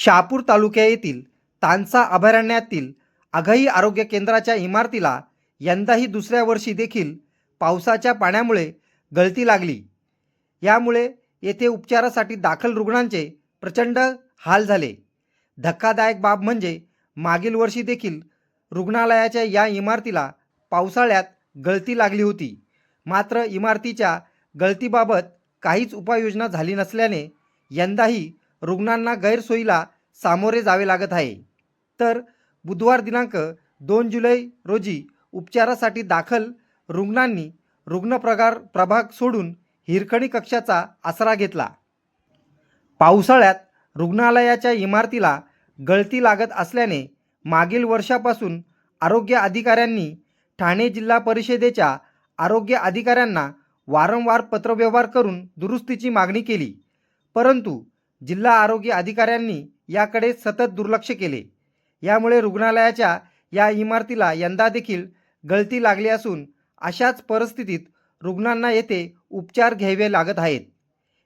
शहापूर तालुक्या येथील तानसा अभयारण्यातील आघाई आरोग्य केंद्राच्या इमारतीला यंदाही दुसऱ्या वर्षी देखील पावसाच्या पाण्यामुळे गळती लागली. यामुळे येथे उपचारासाठी दाखल रुग्णांचे प्रचंड हाल झाले. धक्कादायक बाब म्हणजे मागील वर्षी देखील रुग्णालयाच्या या इमारतीला पावसाळ्यात गळती लागली होती. मात्र इमारतीच्या गळतीबाबत काहीच उपाययोजना झाली नसल्याने यंदाही रुग्णांना गैरसोयीला सामोरे जावे लागत आहे. तर बुधवार दिनांक दोन जुलै रोजी उपचारासाठी दाखल रुग्णांनी रुग्णप्रकार प्रभाग सोडून हिरकणी कक्षाचा आसरा घेतला. पावसाळ्यात रुग्णालयाच्या इमारतीला गळती लागत असल्याने मागील वर्षापासून आरोग्य अधिकाऱ्यांनी ठाणे जिल्हा परिषदेच्या आरोग्य अधिकाऱ्यांना वारंवार पत्रव्यवहार करून दुरुस्तीची मागणी केली. परंतु जिल्हा आरोग्य अधिकाऱ्यांनी याकडे सतत दुर्लक्ष केले. यामुळे रुग्णालयाच्या या इमारतीला यंदा देखील गळती लागली असून अशाच परिस्थितीत रुग्णांना येथे उपचार घ्यावे लागत आहेत.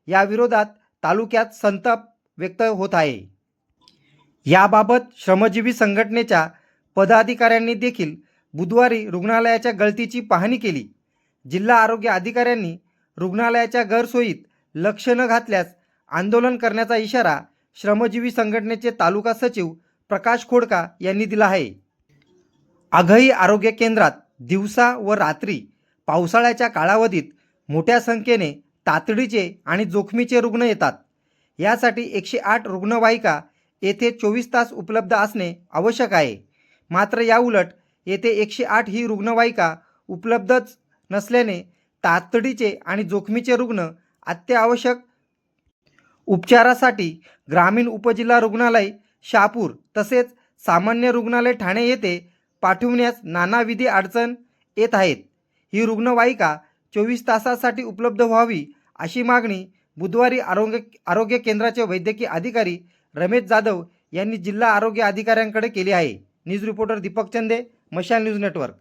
याविरोधात तालुक्यात संताप व्यक्त होत आहे. याबाबत श्रमजीवी संघटनेच्या पदाधिकाऱ्यांनी देखील बुधवारी रुग्णालयाच्या गळतीची पाहणी केली. जिल्हा आरोग्य अधिकाऱ्यांनी रुग्णालयाच्या गैरसोयीत लक्ष न घातल्यास आंदोलन करण्याचा इशारा श्रमजीवी संघटनेचे तालुका सचिव प्रकाश खोडका यांनी दिला आहे. आघई आरोग्य केंद्रात दिवसा व रात्री पावसाळ्याच्या कालावधीत मोठ्या संख्येने तातडीचे आणि जोखमीचे रुग्ण येतात. यासाठी एकशे आठ रुग्णवाहिका येथे चोवीस तास उपलब्ध असणे आवश्यक आहे. मात्र याउलट येथे एकशे आठ ही रुग्णवाहिका उपलब्धच नसल्याने तातडीचे आणि जोखमीचे रुग्ण अत्यावश्यक उपचारासाठी ग्रामीण उपजिल्हा रुग्णालय शहापूर तसेच सामान्य रुग्णालय ठाणे येथे पाठविण्यास नानाविधी अडचण येत आहेत. ही रुग्णवाहिका चोवीस तासासाठी उपलब्ध व्हावी अशी मागणी बुधवारी आरोग्य आरोग्य केंद्राचे वैद्यकीय अधिकारी रमेश जाधव यांनी जिल्हा आरोग्य अधिकाऱ्यांकडे केली आहे. न्यूज रिपोर्टर दीपक चंदे मशाल न्यूज नेटवर्क.